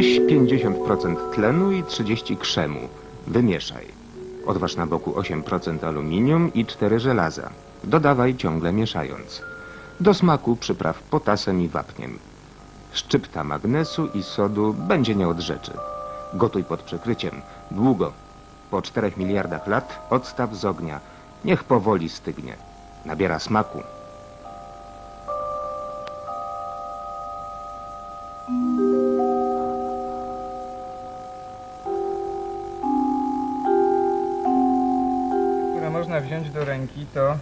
Weź 50% tlenu i 30 krzemu. Wymieszaj. Odważ na boku 8% aluminium i 4 żelaza. Dodawaj ciągle mieszając. Do smaku przypraw potasem i wapniem. Szczypta magnesu i sodu będzie nie od rzeczy. Gotuj pod przykryciem. Długo. Po 4 miliardach lat odstaw z ognia. Niech powoli stygnie. Nabiera smaku. Można wziąć do ręki, to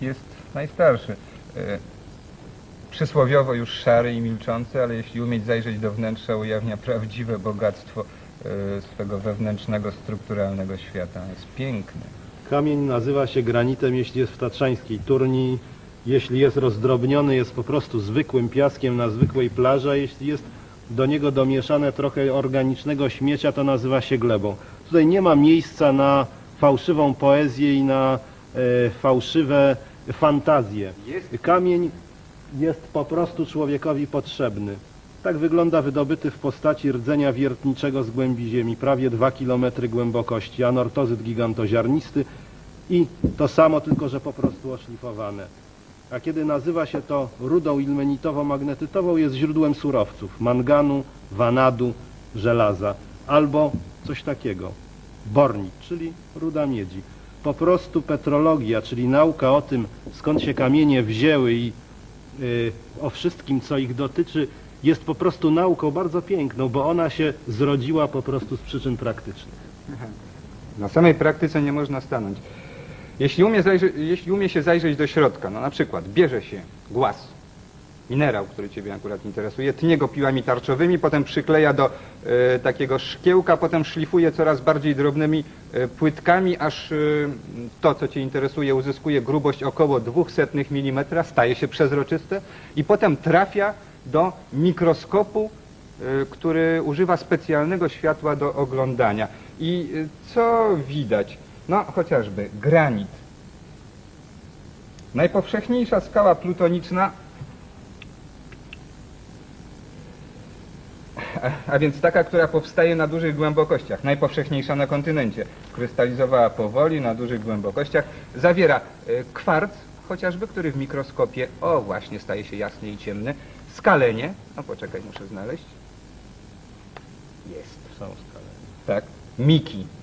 jest najstarszy. E, Przysłowiowo już szary i milczący, ale jeśli umieć zajrzeć do wnętrza, ujawnia prawdziwe bogactwo e, swego wewnętrznego, strukturalnego świata. Jest piękny. Kamień nazywa się granitem, jeśli jest w tatrzańskiej turni. Jeśli jest rozdrobniony, jest po prostu zwykłym piaskiem na zwykłej plaży, a jeśli jest do niego domieszane trochę organicznego śmiecia, to nazywa się glebą. Tutaj nie ma miejsca na fałszywą poezję i na e, fałszywe fantazje. Kamień jest po prostu człowiekowi potrzebny. Tak wygląda wydobyty w postaci rdzenia wiertniczego z głębi ziemi, prawie 2 km głębokości, anortozyt gigantoziarnisty i to samo, tylko że po prostu oszlifowane. A kiedy nazywa się to rudą ilmenitowo-magnetytową, jest źródłem surowców, manganu, wanadu, żelaza, albo coś takiego, bornit, czyli ruda miedzi. Po prostu petrologia, czyli nauka o tym, skąd się kamienie wzięły i y, o wszystkim, co ich dotyczy, jest po prostu nauką bardzo piękną, bo ona się zrodziła po prostu z przyczyn praktycznych. Na samej praktyce nie można stanąć. Jeśli umie, jeśli umie się zajrzeć do środka, no na przykład bierze się głaz, minerał, który Ciebie akurat interesuje, tnie go piłami tarczowymi, potem przykleja do e, takiego szkiełka, potem szlifuje coraz bardziej drobnymi e, płytkami, aż e, to, co Cię interesuje, uzyskuje grubość około 200 mm, staje się przezroczyste i potem trafia do mikroskopu, e, który używa specjalnego światła do oglądania. I e, co widać? No chociażby granit. Najpowszechniejsza skała plutoniczna A, więc taka, która powstaje na dużych głębokościach, najpowszechniejsza na kontynencie. Krystalizowała powoli na dużych głębokościach. Zawiera e, kwarc chociażby, który w mikroskopie, o właśnie, staje się jasny i ciemny. Skalenie, no poczekaj, muszę znaleźć. Jest. Są skale. Tak. Miki.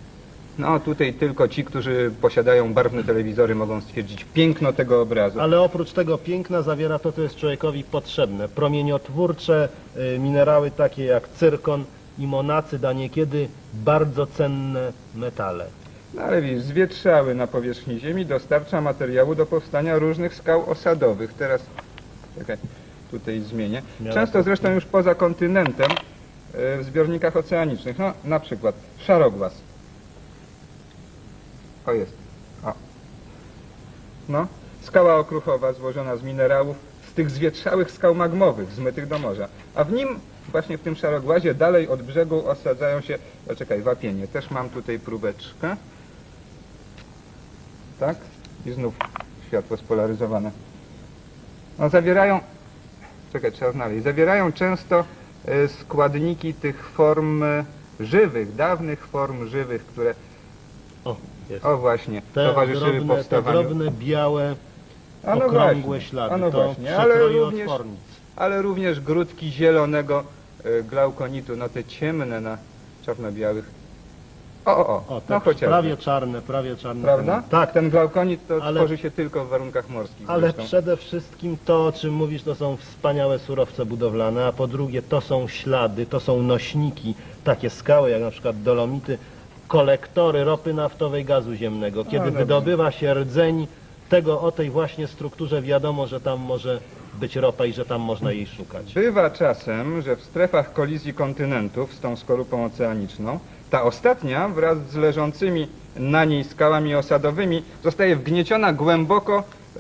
No tutaj tylko ci, którzy posiadają barwne telewizory mogą stwierdzić piękno tego obrazu. Ale oprócz tego piękna zawiera to, co jest człowiekowi potrzebne. Promieniotwórcze y, minerały takie jak cyrkon i monacyd, a niekiedy bardzo cenne metale. No ale widzisz, zwietrzały na powierzchni Ziemi dostarcza materiału do powstania różnych skał osadowych. Teraz, czekaj, tutaj zmienię. Miała Często zresztą już poza kontynentem e, w zbiornikach oceanicznych. No, na przykład szarogłaz. O jest. O. No, skała okruchowa złożona z minerałów z tych zwietrzałych skał magmowych zmytych do morza. A w nim, właśnie w tym szarogłazie, dalej od brzegu osadzają się, o czekaj, wapienie. Też mam tutaj próbeczkę. Tak? I znów światło spolaryzowane. No, zawierają, czekaj, trzeba znaleźć, zawierają często e, składniki tych form e, żywych, dawnych form żywych, które, jest. o właśnie, Te towarzyszyły drobne, te powstawaniu. drobne, białe, A no okrągłe właśnie, ślady, a no to właśnie, ale przekroje również, otwornic. ale również grudki zielonego e, glaukonitu, no te ciemne na czarno-białych. O, o, o, O, no tak, chociażby. prawie czarne, prawie czarne. Prawda? Tak, Ten glaukonit to Ale- tworzy się tylko w warunkach morskich. Ale zresztą. przede wszystkim to, o czym mówisz, to są wspaniałe surowce budowlane, a po drugie to są ślady, to są nośniki, takie skały jak na przykład dolomity, kolektory ropy naftowej gazu ziemnego. Kiedy dobrze. wydobywa się rdzeń tego o tej właśnie strukturze, wiadomo, że tam może być ropa i że tam można jej szukać. Bywa czasem, że w strefach kolizji kontynentów z tą skorupą oceaniczną, ta ostatnia wraz z leżącymi na niej skałami osadowymi zostaje wgnieciona głęboko e,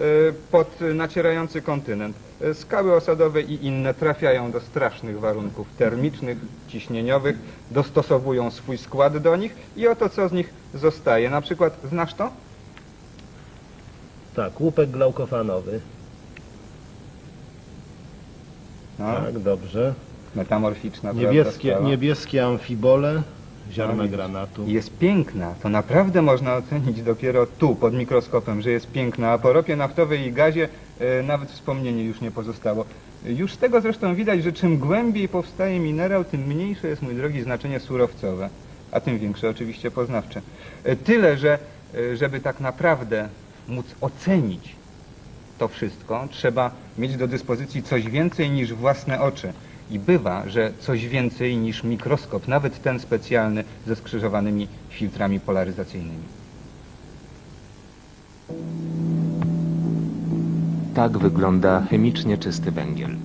pod nacierający kontynent. E, Skały osadowe i inne trafiają do strasznych warunków termicznych, ciśnieniowych, dostosowują swój skład do nich i oto co z nich zostaje. Na przykład, znasz to? Tak, łupek glaukofanowy. No. Tak, dobrze. metamorficzna. Niebieskie, prawda, niebieskie amfibole, ziarna granatu. Jest piękna. To naprawdę można ocenić dopiero tu, pod mikroskopem, że jest piękna. A po ropie naftowej i gazie e, nawet wspomnienie już nie pozostało. Już z tego zresztą widać, że czym głębiej powstaje minerał, tym mniejsze jest, mój drogi, znaczenie surowcowe, a tym większe oczywiście poznawcze. E, Tyle, że e, żeby tak naprawdę móc ocenić to wszystko, trzeba mieć do dyspozycji coś więcej niż własne oczy. I bywa, że coś więcej niż mikroskop, nawet ten specjalny ze skrzyżowanymi filtrami polaryzacyjnymi. Tak wygląda chemicznie czysty węgiel.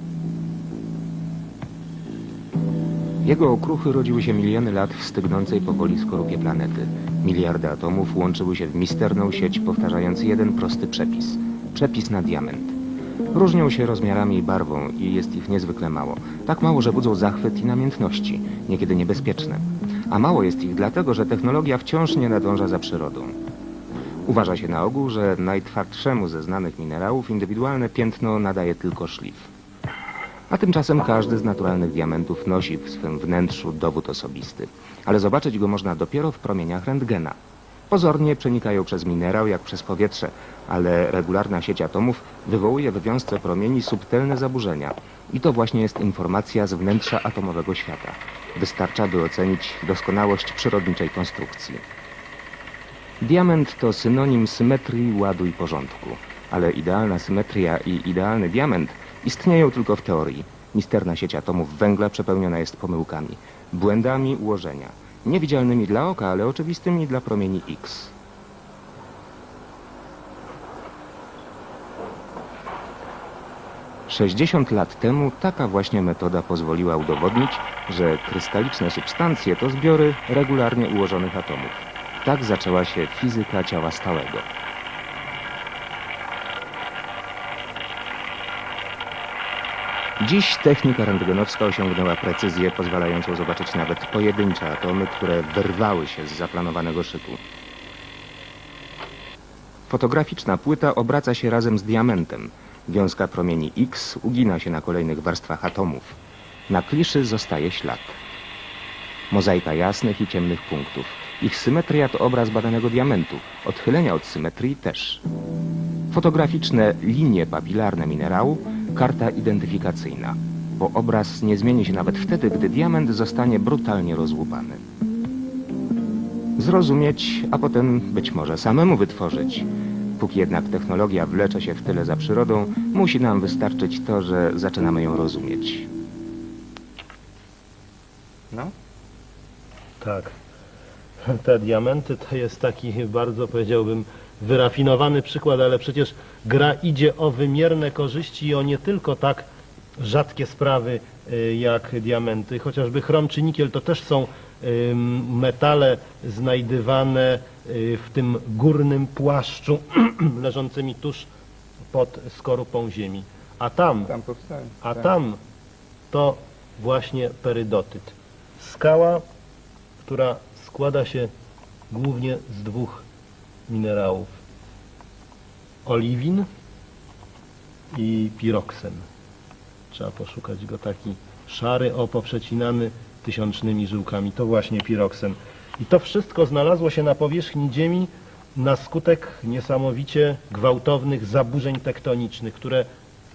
Jego okruchy rodziły się miliony lat w stygnącej powoli skorupie planety. Miliardy atomów łączyły się w misterną sieć, powtarzając jeden prosty przepis. Przepis na diament. Różnią się rozmiarami i barwą i jest ich niezwykle mało. Tak mało, że budzą zachwyt i namiętności, niekiedy niebezpieczne. A mało jest ich dlatego, że technologia wciąż nie nadąża za przyrodą. Uważa się na ogół, że najtwardszemu ze znanych minerałów indywidualne piętno nadaje tylko szlif. A tymczasem każdy z naturalnych diamentów nosi w swym wnętrzu dowód osobisty. Ale zobaczyć go można dopiero w promieniach rentgena. Pozornie przenikają przez minerał jak przez powietrze, ale regularna sieć atomów wywołuje w wiązce promieni subtelne zaburzenia. I to właśnie jest informacja z wnętrza atomowego świata. Wystarcza, by ocenić doskonałość przyrodniczej konstrukcji. Diament to synonim symetrii, ładu i porządku. Ale idealna symetria i idealny diament istnieją tylko w teorii. Misterna sieć atomów węgla przepełniona jest pomyłkami, błędami ułożenia. Niewidzialnymi dla oka, ale oczywistymi dla promieni X. Sześćdziesiąt lat temu taka właśnie metoda pozwoliła udowodnić, że krystaliczne substancje to zbiory regularnie ułożonych atomów. Tak zaczęła się fizyka ciała stałego. Dziś technika rentgenowska osiągnęła precyzję pozwalającą zobaczyć nawet pojedyncze atomy, które wyrwały się z zaplanowanego szyku. Fotograficzna płyta obraca się razem z diamentem. Wiązka promieni X ugina się na kolejnych warstwach atomów. Na kliszy zostaje ślad. Mozaika jasnych i ciemnych punktów. Ich symetria to obraz badanego diamentu. Odchylenia od symetrii też. Fotograficzne linie papilarne minerału, karta identyfikacyjna. Bo obraz nie zmieni się nawet wtedy, gdy diament zostanie brutalnie rozłupany. Zrozumieć, a potem być może samemu wytworzyć. Póki jednak technologia wlecze się w tyle za przyrodą, musi nam wystarczyć to, że zaczynamy ją rozumieć. No? Tak. Te diamenty to jest taki bardzo, powiedziałbym, wyrafinowany przykład, ale przecież gra idzie o wymierne korzyści i o nie tylko tak rzadkie sprawy y, jak diamenty. Chociażby chrom czy nikiel to też są metale znajdywane y, w tym górnym płaszczu leżącymi tuż pod skorupą ziemi. A tam Tam powstają. a Tak. tam to właśnie perydotyt. Skała, która składa się głównie z dwóch minerałów. Oliwin i piroksen. Trzeba poszukać go taki szary, o tysiącznymi żyłkami. To właśnie piroksen. I to wszystko znalazło się na powierzchni Ziemi na skutek niesamowicie gwałtownych zaburzeń tektonicznych, które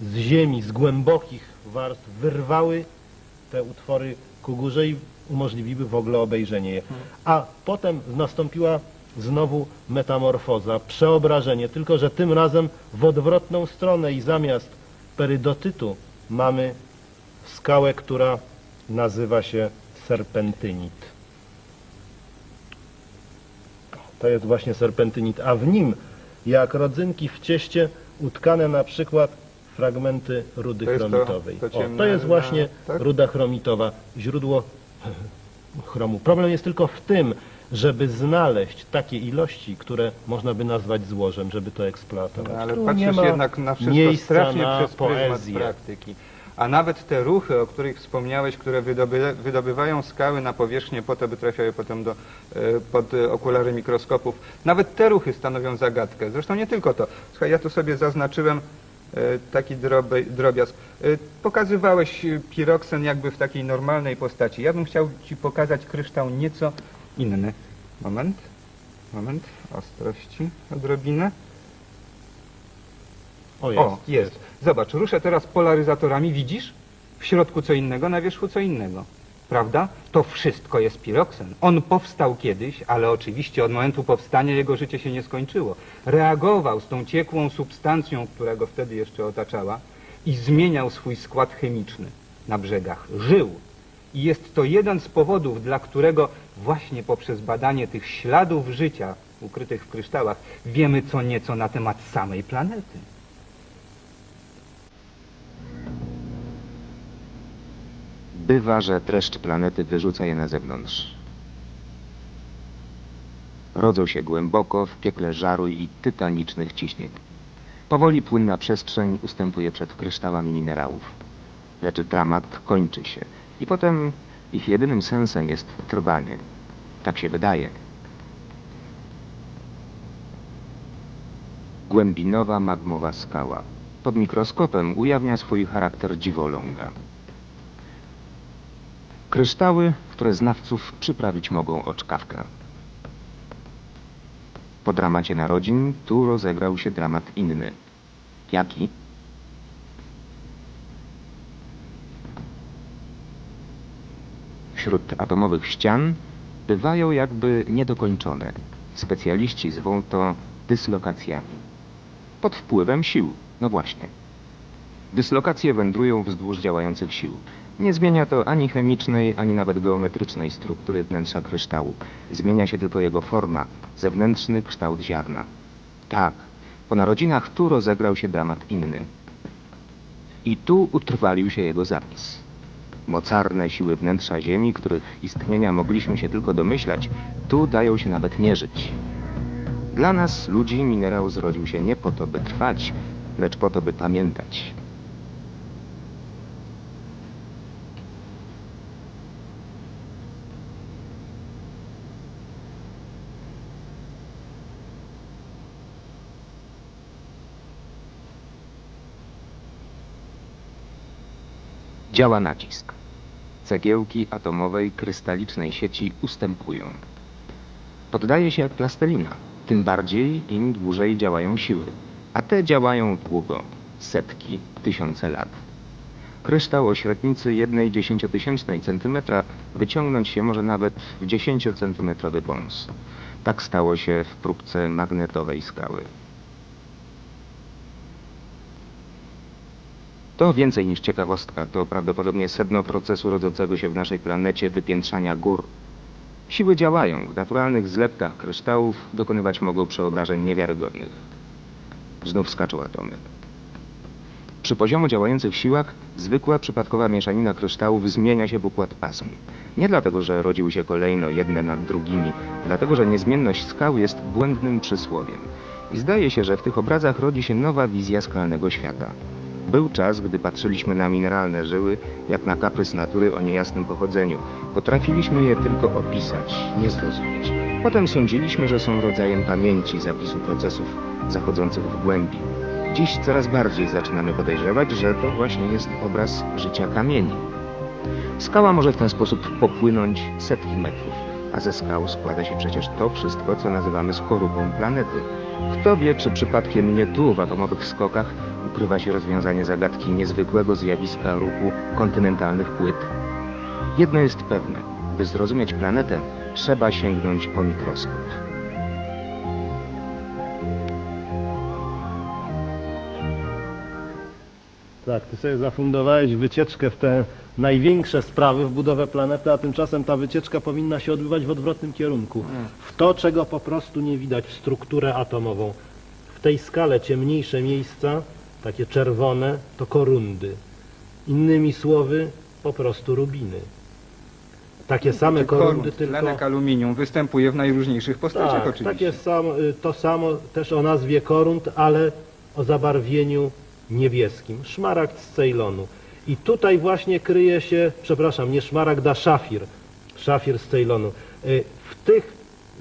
z ziemi, z głębokich warstw wyrwały te utwory ku górze i umożliwiły w ogóle obejrzenie je. A potem nastąpiła znowu metamorfoza, przeobrażenie, tylko że tym razem w odwrotną stronę i zamiast perydotytu mamy skałę, która nazywa się serpentynit. To jest właśnie serpentynit, a w nim, jak rodzynki w cieście, utkane na przykład fragmenty rudy To to- chromitowej. to o, ciemne to jest na- właśnie tak? ruda chromitowa, źródło chromu. Problem jest tylko w tym, żeby znaleźć takie ilości, które można by nazwać złożem, żeby to eksploatować. No, ale Tu nie patrzysz ma jednak na wszystko miejsca strasznie na przez pryzmat poezję. praktyki. A nawet te ruchy, o których wspomniałeś, które wydoby, wydobywają skały na powierzchnię po to, by trafiały potem do, e, pod e, okulary mikroskopów, nawet te ruchy stanowią zagadkę. Zresztą nie tylko to. Słuchaj, ja tu sobie zaznaczyłem e, taki drobe, drobiazg. E, Pokazywałeś e, piroksen jakby w takiej normalnej postaci. Ja bym chciał Ci pokazać kryształ nieco inny. Moment, moment, ostrości odrobinę. O, jest. O, jest. Zobacz, ruszę teraz polaryzatorami, widzisz? W środku co innego, na wierzchu co innego. Prawda? To wszystko jest piroksen. On powstał kiedyś, ale oczywiście od momentu powstania jego życie się nie skończyło. Reagował z tą ciekłą substancją, która go wtedy jeszcze otaczała i zmieniał swój skład chemiczny na brzegach. Żył. I jest to jeden z powodów, dla którego właśnie poprzez badanie tych śladów życia ukrytych w kryształach wiemy co nieco na temat samej planety. Bywa, że dreszcz planety wyrzuca je na zewnątrz. Rodzą się głęboko w piekle żaru i tytanicznych ciśnień. Powoli płynna przestrzeń ustępuje przed kryształami minerałów. Lecz dramat kończy się i potem ich jedynym sensem jest trwanie. Tak się wydaje. Głębinowa magmowa skała. Pod mikroskopem ujawnia swój charakter dziwoląga. Kryształy, które znawców przyprawić mogą o czkawkę. Po dramacie narodzin tu rozegrał się dramat inny. Jaki? Wśród atomowych ścian bywają jakby niedokończone. Specjaliści zwą to dyslokacjami. Pod wpływem sił, no właśnie. Dyslokacje wędrują wzdłuż działających sił. Nie zmienia to ani chemicznej, ani nawet geometrycznej struktury wnętrza kryształu. Zmienia się tylko jego forma, zewnętrzny kształt ziarna. Tak, po narodzinach tu rozegrał się dramat inny. I tu utrwalił się jego zapis. Mocarne siły wnętrza Ziemi, których istnienia mogliśmy się tylko domyślać, tu dają się nawet mierzyć. Dla nas, ludzi, minerał zrodził się nie po to, by trwać, lecz po to, by pamiętać. Działa nacisk. Cegiełki atomowej krystalicznej sieci ustępują. Poddaje się jak plastelina, tym bardziej im dłużej działają siły, a te działają długo, setki, tysiące lat. Kryształ o średnicy 1 dziesięciotysięcznej centymetra wyciągnąć się może nawet w 10-centymetrowy wąs. Tak stało się w próbce magnetowej skały. To więcej niż ciekawostka, to prawdopodobnie sedno procesu rodzącego się w naszej planecie wypiętrzania gór. Siły działają, w naturalnych zlepkach kryształów dokonywać mogą przeobrażeń niewiarygodnych. Znów skaczą atomy. Przy poziomo działających siłach zwykła przypadkowa mieszanina kryształów zmienia się w układ pasm. Nie dlatego, że rodziły się kolejno jedne nad drugimi, dlatego, że niezmienność skał jest błędnym przysłowiem. I zdaje się, że w tych obrazach rodzi się nowa wizja skalnego świata. Był czas, gdy patrzyliśmy na mineralne żyły jak na kaprys natury o niejasnym pochodzeniu. Potrafiliśmy je tylko opisać, nie zrozumieć. Potem sądziliśmy, że są rodzajem pamięci zapisu procesów zachodzących w głębi. Dziś coraz bardziej zaczynamy podejrzewać, że to właśnie jest obraz życia kamieni. Skała może w ten sposób popłynąć setki metrów, a ze skał składa się przecież to wszystko, co nazywamy skorupą planety. Kto wie, czy przypadkiem nie tu, w atomowych skokach, ukrywa się rozwiązanie zagadki niezwykłego zjawiska ruchu kontynentalnych płyt. Jedno jest pewne, by zrozumieć planetę, trzeba sięgnąć po mikroskop. Tak, ty sobie zafundowałeś wycieczkę w te największe sprawy, w budowę planety, a tymczasem ta wycieczka powinna się odbywać w odwrotnym kierunku. W to, czego po prostu nie widać, w strukturę atomową. W tej skale ciemniejsze miejsca, takie czerwone, to korundy. Innymi słowy, po prostu rubiny. Takie same korundy, Korund, tylko... tlenek aluminium występuje w najróżniejszych postaciach Tak, oczywiście. takie samo, y, to samo też o nazwie korund, ale o zabarwieniu niebieskim. Szmaragd z Ceylonu. I tutaj właśnie kryje się, przepraszam, nie szmaragd, a szafir. Szafir z Ceylonu. Y, W tych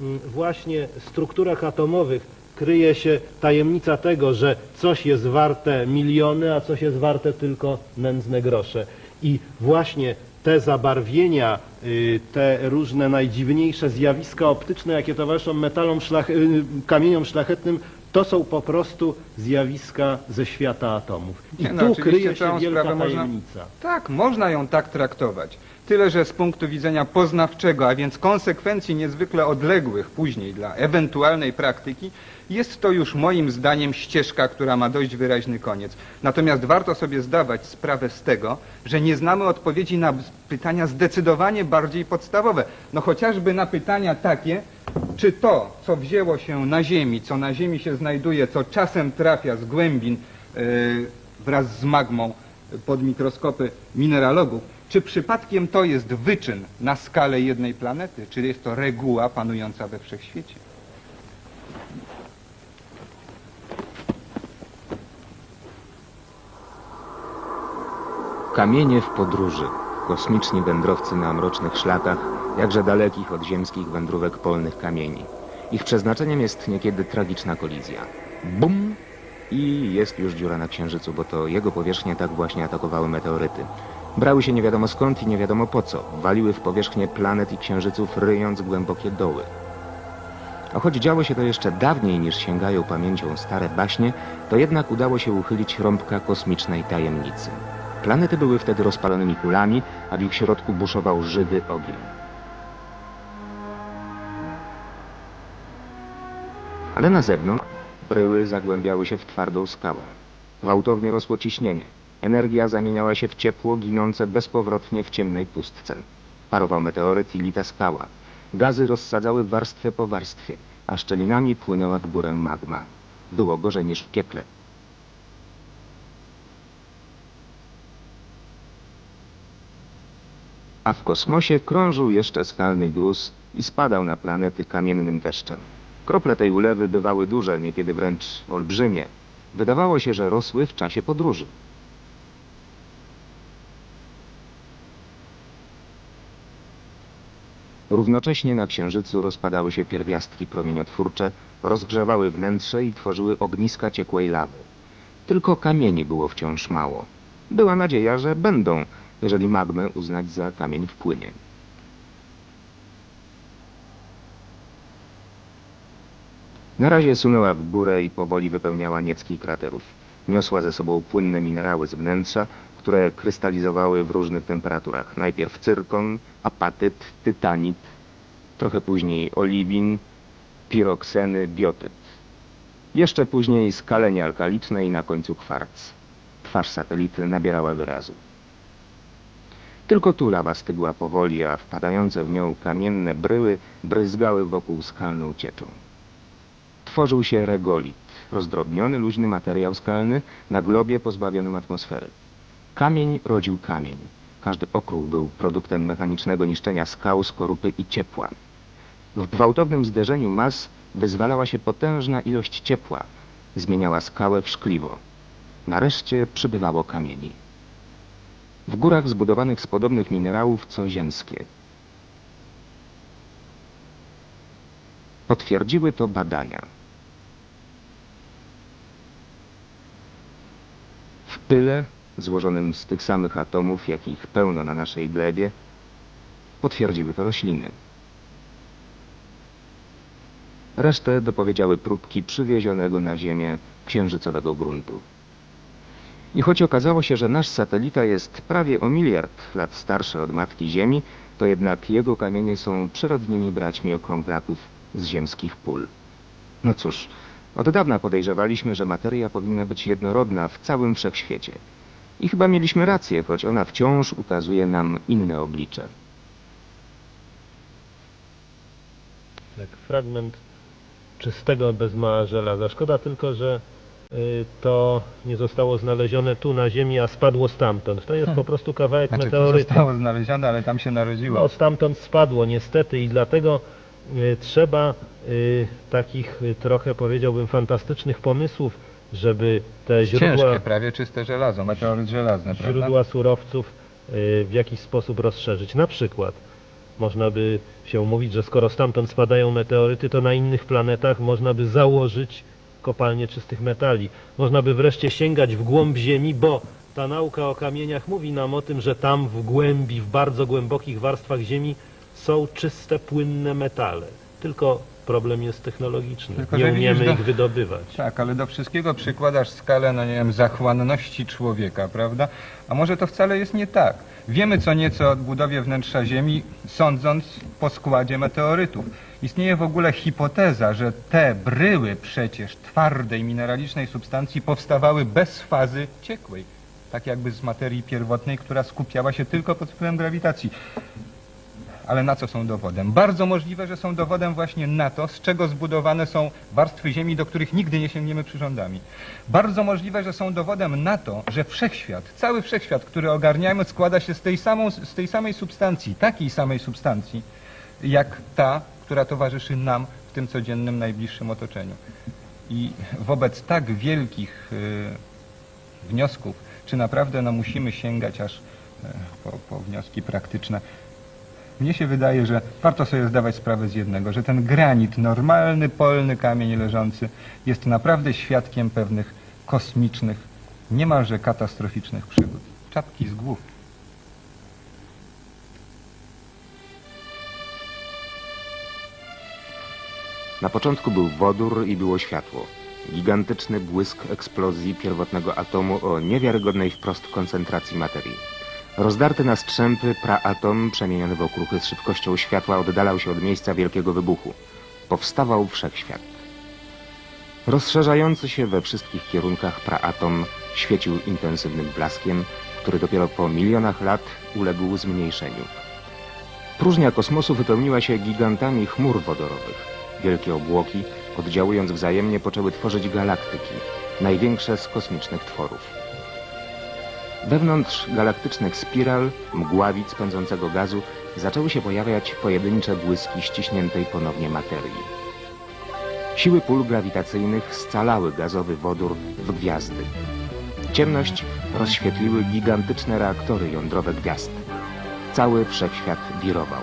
mm, właśnie strukturach atomowych kryje się tajemnica tego, że coś jest warte miliony, a coś jest warte tylko nędzne grosze. I właśnie te zabarwienia, y, te różne najdziwniejsze zjawiska optyczne, jakie towarzyszą metalom szlach, y, kamieniom szlachetnym, to są po prostu zjawiska ze świata atomów. I Nie, no, tu kryje się wielka sprawę można- tajemnica. Tak, można ją tak traktować. Tyle, że z punktu widzenia poznawczego, a więc konsekwencji niezwykle odległych później dla ewentualnej praktyki, jest to już moim zdaniem ścieżka, która ma dość wyraźny koniec. Natomiast warto sobie zdawać sprawę z tego, że nie znamy odpowiedzi na pytania zdecydowanie bardziej podstawowe. No chociażby na pytania takie, czy to, co wzięło się na Ziemi, co na Ziemi się znajduje, co czasem trafia z głębin yy, wraz z magmą pod mikroskopy mineralogów, czy przypadkiem to jest wyczyn na skalę jednej planety, czy jest to reguła panująca we wszechświecie? Kamienie w podróży. Kosmiczni wędrowcy na mrocznych szlakach, jakże dalekich od ziemskich wędrówek polnych kamieni. Ich przeznaczeniem jest niekiedy tragiczna kolizja. Bum! I jest już dziura na Księżycu, bo to jego powierzchnię tak właśnie atakowały meteoryty. Brały się nie wiadomo skąd i nie wiadomo po co. Waliły w powierzchnię planet i księżyców, ryjąc głębokie doły. A choć działo się to jeszcze dawniej niż sięgają pamięcią stare baśnie, to jednak udało się uchylić rąbka kosmicznej tajemnicy. Planety były wtedy rozpalonymi kulami, a w ich środku buszował żywy ogień. Ale na zewnątrz bryły zagłębiały się w twardą skałę. Gwałtownie rosło ciśnienie. Energia zamieniała się w ciepło, ginące bezpowrotnie w ciemnej pustce. Parował meteoryt i lita skała. Gazy rozsadzały warstwę po warstwie, a szczelinami płynęła w górę magma. Było gorzej niż w piekle. A w kosmosie krążył jeszcze skalny gruz i spadał na planety kamiennym deszczem. Krople tej ulewy bywały duże, niekiedy wręcz olbrzymie. Wydawało się, że rosły w czasie podróży. Równocześnie na Księżycu rozpadały się pierwiastki promieniotwórcze, rozgrzewały wnętrze i tworzyły ogniska ciekłej lawy. Tylko kamieni było wciąż mało. Była nadzieja, że będą, jeżeli magmę uznać za kamień w płynie. Na razie sunęła w górę i powoli wypełniała niecki kraterów. Niosła ze sobą płynne minerały z wnętrza, które krystalizowały w różnych temperaturach. Najpierw cyrkon, apatyt, tytanit, trochę później oliwin, pirokseny, biotyt. Jeszcze później skalenie alkaliczne i na końcu kwarc. Twarz satelity nabierała wyrazu. Tylko tu lawa stygła powoli, a wpadające w nią kamienne bryły bryzgały wokół skalną cieczą. Tworzył się regolit, rozdrobniony, luźny materiał skalny na globie pozbawionym atmosfery. Kamień rodził kamień. Każdy okruch był produktem mechanicznego niszczenia skał, skorupy i ciepła. W gwałtownym zderzeniu mas wyzwalała się potężna ilość ciepła. Zmieniała skałę w szkliwo. Nareszcie przybywało kamieni. W górach zbudowanych z podobnych minerałów co ziemskie. Potwierdziły to badania. W pyle, złożonym z tych samych atomów, jakich pełno na naszej glebie, potwierdziły to rośliny. Resztę dopowiedziały próbki przywiezionego na Ziemię księżycowego gruntu. I choć okazało się, że nasz satelita jest prawie o miliard lat starszy od Matki Ziemi, to jednak jego kamienie są przyrodnimi braćmi okrąglaków z ziemskich pól. No cóż, od dawna podejrzewaliśmy, że materia powinna być jednorodna w całym wszechświecie. I chyba mieliśmy rację, choć ona wciąż ukazuje nam inne oblicze. Tak, fragment czystego bez mała żelaza. Szkoda tylko, że y, to nie zostało znalezione tu na Ziemi, a spadło stamtąd. To jest po prostu kawałek Znaczy, to meteorytu. zostało znalezione, ale tam się narodziło. No, stamtąd spadło niestety i dlatego y, trzeba y, takich trochę powiedziałbym fantastycznych pomysłów, żeby te źródła, Ciężkie, prawie czyste żelazo, meteoryt żelazny, prawda? źródła surowców w jakiś sposób rozszerzyć. Na przykład Można by się umówić, że skoro stamtąd spadają meteoryty, to na innych planetach można by założyć kopalnie czystych metali. Można by wreszcie sięgać w głąb Ziemi, bo ta nauka o kamieniach mówi nam o tym, że tam w głębi, w bardzo głębokich warstwach Ziemi są czyste, płynne metale. Tylko problem jest technologiczny. Tylko, nie widzisz, umiemy do- ich wydobywać. Tak, ale do wszystkiego przykładasz skalę, no nie wiem, zachłanności człowieka, prawda? A może to wcale jest nie tak. Wiemy co nieco o odbudowie wnętrza Ziemi, sądząc po składzie meteorytów. Istnieje w ogóle hipoteza, że te bryły przecież twardej, mineralicznej substancji powstawały bez fazy ciekłej. Tak jakby z materii pierwotnej, która skupiała się tylko pod wpływem grawitacji. Ale na co są dowodem? Bardzo możliwe, że są dowodem właśnie na to, z czego zbudowane są warstwy Ziemi, do których nigdy nie sięgniemy przyrządami. Bardzo możliwe, że są dowodem na to, że wszechświat, cały wszechświat, który ogarniamy, składa się z tej, samą, z tej samej substancji, takiej samej substancji, jak ta, która towarzyszy nam w tym codziennym, najbliższym otoczeniu. I wobec tak wielkich y, wniosków, czy naprawdę no, musimy sięgać aż e, po, po wnioski praktyczne, mnie się wydaje, że warto sobie zdawać sprawę z jednego, że ten granit, normalny, polny kamień leżący jest naprawdę świadkiem pewnych kosmicznych, niemalże katastroficznych przygód. Czapki z głów. Na początku był wodór i było światło. Gigantyczny błysk eksplozji pierwotnego atomu o niewiarygodnej wprost koncentracji materii. Rozdarty na strzępy praatom przemieniony w okruchy z szybkością światła oddalał się od miejsca wielkiego wybuchu. Powstawał wszechświat. Rozszerzający się we wszystkich kierunkach praatom świecił intensywnym blaskiem, który dopiero po milionach lat uległ zmniejszeniu. Próżnia kosmosu wypełniła się gigantami chmur wodorowych. Wielkie obłoki, oddziałując wzajemnie, poczęły tworzyć galaktyki, największe z kosmicznych tworów. Wewnątrz galaktycznych spiral, mgławic pędzącego gazu, zaczęły się pojawiać pojedyncze błyski ściśniętej ponownie materii. Siły pól grawitacyjnych scalały gazowy wodór w gwiazdy. Ciemność rozświetliły gigantyczne reaktory jądrowe gwiazd. Cały wszechświat wirował.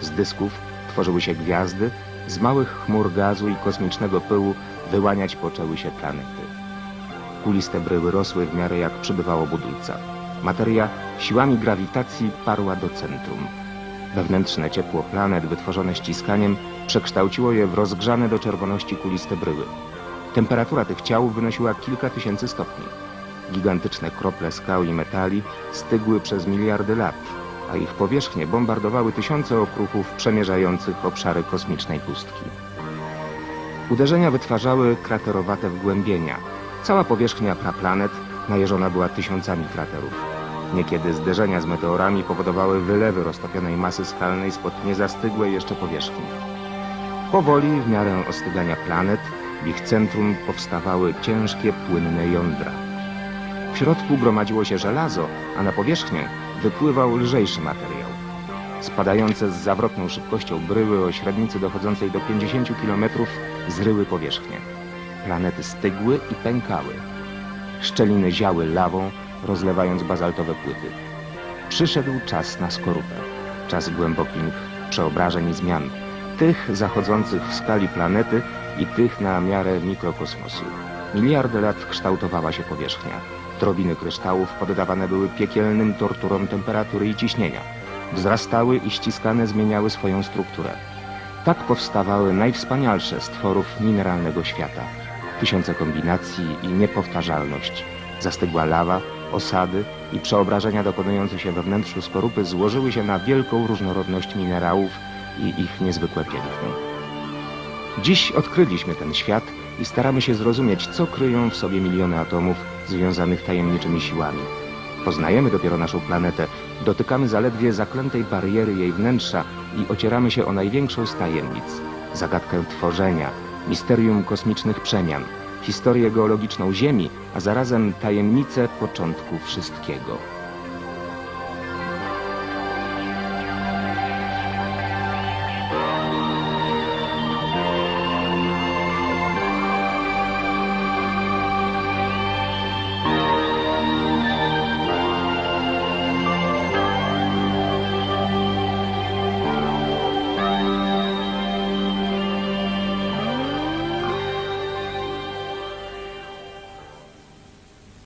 Z dysków tworzyły się gwiazdy, z małych chmur gazu i kosmicznego pyłu wyłaniać poczęły się planety. Kuliste bryły rosły w miarę jak przybywało budulca. Materia siłami grawitacji parła do centrum. Wewnętrzne ciepło planet wytworzone ściskaniem przekształciło je w rozgrzane do czerwoności kuliste bryły. Temperatura tych ciał wynosiła kilka tysięcy stopni. Gigantyczne krople skał i metali stygły przez miliardy lat, a ich powierzchnie bombardowały tysiące okruchów przemierzających obszary kosmicznej pustki. Uderzenia wytwarzały kraterowate wgłębienia. Cała powierzchnia praplanet najeżona była tysiącami kraterów. Niekiedy zderzenia z meteorami powodowały wylewy roztopionej masy skalnej spod niezastygłej jeszcze powierzchni. Powoli, w miarę ostygania planet, w ich centrum powstawały ciężkie, płynne jądra. W środku gromadziło się żelazo, a na powierzchnię wypływał lżejszy materiał. Spadające z zawrotną szybkością bryły o średnicy dochodzącej do 50 km zryły powierzchnię. Planety stygły i pękały. Szczeliny ziały lawą, rozlewając bazaltowe płyty. Przyszedł czas na skorupę. Czas głębokich przeobrażeń i zmian. Tych zachodzących w skali planety i tych na miarę mikrokosmosu. Miliardy lat kształtowała się powierzchnia. Drobiny kryształów poddawane były piekielnym torturom temperatury i ciśnienia. Wzrastały i ściskane zmieniały swoją strukturę. Tak powstawały najwspanialsze z tworów mineralnego świata. Tysiące kombinacji i niepowtarzalność. Zastygła lawa, osady i przeobrażenia dokonujące się we wnętrzu skorupy złożyły się na wielką różnorodność minerałów i ich niezwykłe piękno. Dziś odkryliśmy ten świat i staramy się zrozumieć, co kryją w sobie miliony atomów związanych tajemniczymi siłami. Poznajemy dopiero naszą planetę, dotykamy zaledwie zaklętej bariery jej wnętrza i ocieramy się o największą z tajemnic. Zagadkę tworzenia, misterium kosmicznych przemian, historię geologiczną Ziemi, a zarazem tajemnicę początku wszystkiego.